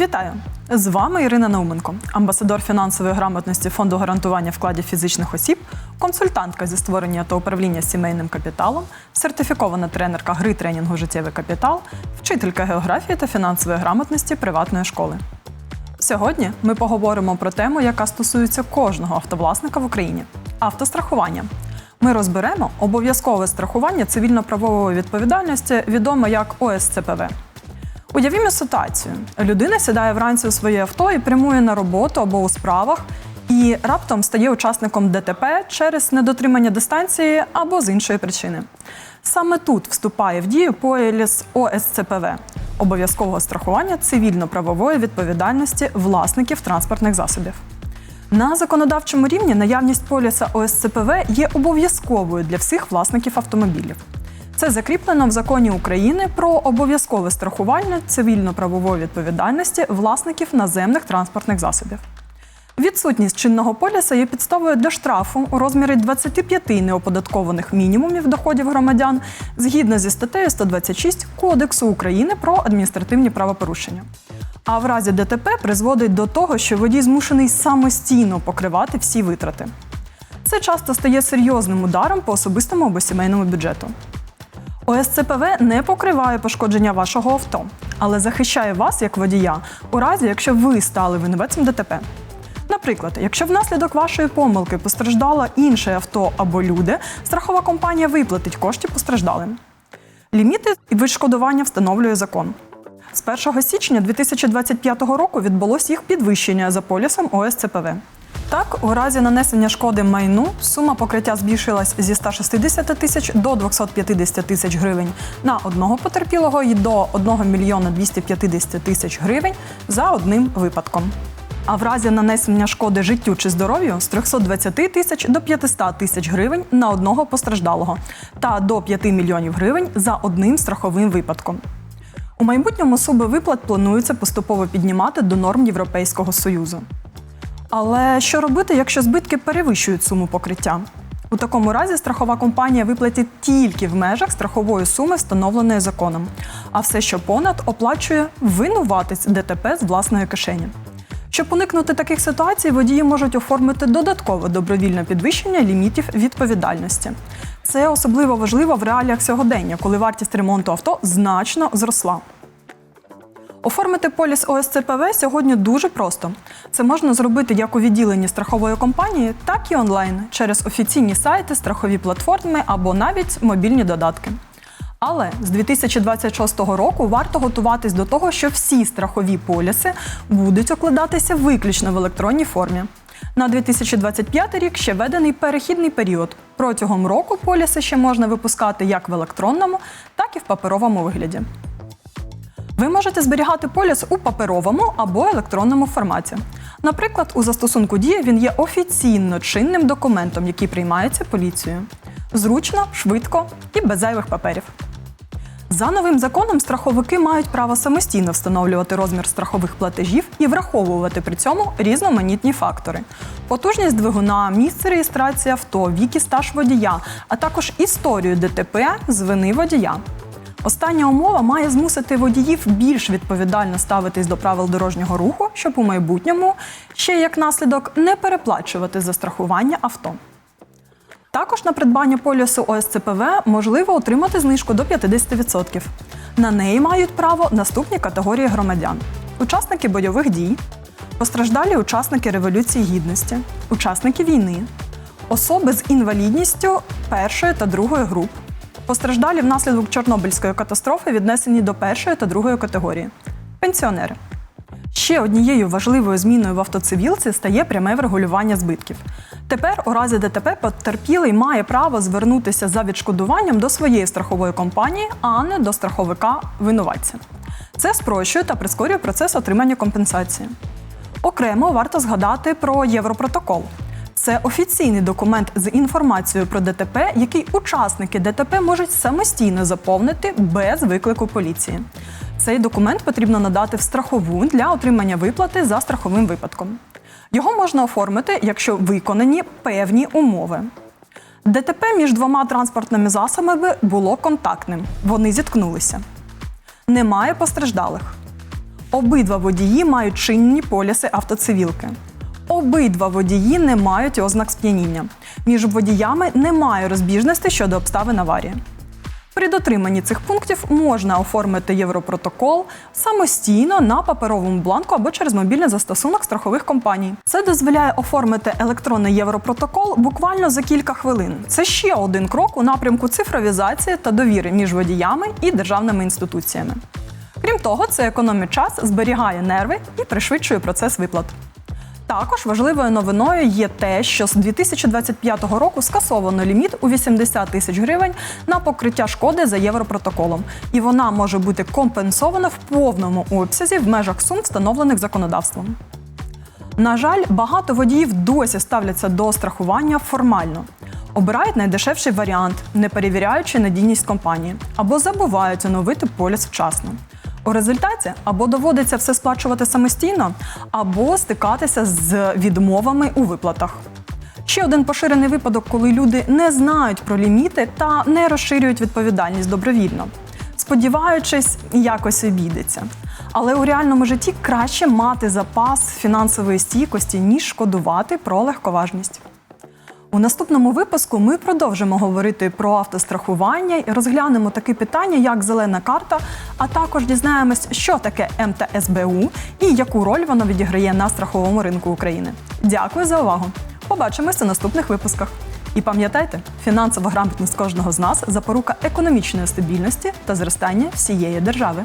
Вітаю! З вами Ірина Науменко, амбасадор фінансової грамотності Фонду гарантування вкладів фізичних осіб, консультантка зі створення та управління сімейним капіталом, сертифікована тренерка гри тренінгу Життєвий капітал, вчителька географії та фінансової грамотності приватної школи. Сьогодні ми поговоримо про тему, яка стосується кожного автовласника в Україні автострахування. Ми розберемо обов'язкове страхування цивільно-правової відповідальності, відоме як ОСЦПВ. Уявімо ситуацію: людина сідає вранці у своє авто і прямує на роботу або у справах, і раптом стає учасником ДТП через недотримання дистанції або з іншої причини. Саме тут вступає в дію поліс ОСЦПВ обов'язкового страхування цивільно-правової відповідальності власників транспортних засобів. На законодавчому рівні наявність поліса ОСЦПВ є обов'язковою для всіх власників автомобілів. Це закріплено в законі України про обов'язкове страхування цивільно-правової відповідальності власників наземних транспортних засобів. Відсутність чинного поліса є підставою для штрафу у розмірі 25 неоподаткованих мінімумів доходів громадян згідно зі статтею 126 Кодексу України про адміністративні правопорушення. А в разі ДТП призводить до того, що водій змушений самостійно покривати всі витрати. Це часто стає серйозним ударом по особистому або сімейному бюджету. ОСЦПВ не покриває пошкодження вашого авто, але захищає вас як водія у разі, якщо ви стали винуватцем ДТП. Наприклад, якщо внаслідок вашої помилки постраждало інше авто або люди, страхова компанія виплатить кошти постраждалим. Ліміти відшкодування встановлює закон. З 1 січня 2025 року відбулось їх підвищення за полісом ОСЦПВ. Так, у разі нанесення шкоди майну сума покриття збільшилась зі 160 тисяч до 250 тисяч гривень на одного потерпілого і до 1 мільйона 250 тисяч гривень за одним випадком. А в разі нанесення шкоди життю чи здоров'ю з 320 тисяч до 500 тисяч гривень на одного постраждалого та до 5 мільйонів гривень за одним страховим випадком. У майбутньому суми виплат планується поступово піднімати до норм Європейського Союзу. Але що робити, якщо збитки перевищують суму покриття? У такому разі страхова компанія виплатить тільки в межах страхової суми, встановленої законом, а все, що понад, оплачує винуватець ДТП з власної кишені. Щоб уникнути таких ситуацій, водії можуть оформити додаткове добровільне підвищення лімітів відповідальності. Це особливо важливо в реаліях сьогодення, коли вартість ремонту авто значно зросла. Оформити поліс ОСЦПВ сьогодні дуже просто. Це можна зробити як у відділенні страхової компанії, так і онлайн через офіційні сайти, страхові платформи або навіть мобільні додатки. Але з 2026 року варто готуватись до того, що всі страхові поліси будуть укладатися виключно в електронній формі. На 2025 рік ще введений перехідний період. Протягом року поліси ще можна випускати як в електронному, так і в паперовому вигляді. Ви можете зберігати поліс у паперовому або електронному форматі. Наприклад, у застосунку Дія він є офіційно чинним документом, який приймається поліцією. Зручно, швидко і без зайвих паперів. За новим законом страховики мають право самостійно встановлювати розмір страхових платежів і враховувати при цьому різноманітні фактори: потужність двигуна, місце реєстрації авто, вік стаж водія, а також історію ДТП з вини водія. Остання умова має змусити водіїв більш відповідально ставитись до правил дорожнього руху, щоб у майбутньому ще як наслідок не переплачувати за страхування авто. Також на придбання полісу ОСЦПВ можливо отримати знижку до 50%. На неї мають право наступні категорії громадян: учасники бойових дій, постраждалі учасники Революції Гідності, учасники війни, особи з інвалідністю першої та другої груп, постраждалі внаслідок Чорнобильської катастрофи віднесені до першої та другої категорії, пенсіонери. Ще однією важливою зміною в автоцивілці стає пряме врегулювання збитків. Тепер, у разі ДТП, потерпілий має право звернутися за відшкодуванням до своєї страхової компанії, а не до страховика винуватця. Це спрощує та прискорює процес отримання компенсації. Окремо варто згадати про Європротокол. Це офіційний документ з інформацією про ДТП, який учасники ДТП можуть самостійно заповнити без виклику поліції. Цей документ потрібно надати в страхову для отримання виплати за страховим випадком. Його можна оформити, якщо виконані певні умови. ДТП між двома транспортними засобами було контактним. Вони зіткнулися. Немає постраждалих. Обидва водії мають чинні поліси автоцивілки. Обидва водії не мають ознак сп'яніння. Між водіями немає розбіжностей щодо обставин аварії. При дотриманні цих пунктів можна оформити Європротокол самостійно на паперовому бланку або через мобільний застосунок страхових компаній. Це дозволяє оформити електронний Європротокол буквально за кілька хвилин. Це ще один крок у напрямку цифровізації та довіри між водіями і державними інституціями. Крім того, це економить час, зберігає нерви і пришвидшує процес виплат. Також важливою новиною є те, що з 2025 року скасовано ліміт у 80 тисяч гривень на покриття шкоди за європротоколом, і вона може бути компенсована в повному обсязі в межах сум, встановлених законодавством. На жаль, багато водіїв досі ставляться до страхування формально. Обирають найдешевший варіант, не перевіряючи надійність компанії, або забувають оновити поліс вчасно. У результаті або доводиться все сплачувати самостійно, або стикатися з відмовами у виплатах. Ще один поширений випадок, коли люди не знають про ліміти та не розширюють відповідальність добровільно, сподіваючись, якось обійдеться. Але у реальному житті краще мати запас фінансової стійкості, ніж шкодувати про легковажність. У наступному випуску ми продовжимо говорити про автострахування і розглянемо такі питання, як зелена карта, а також дізнаємось, що таке МТСБУ і яку роль воно відіграє на страховому ринку України. Дякую за увагу! Побачимося у наступних випусках. І пам'ятайте, фінансова грамотність кожного з нас запорука економічної стабільності та зростання всієї держави.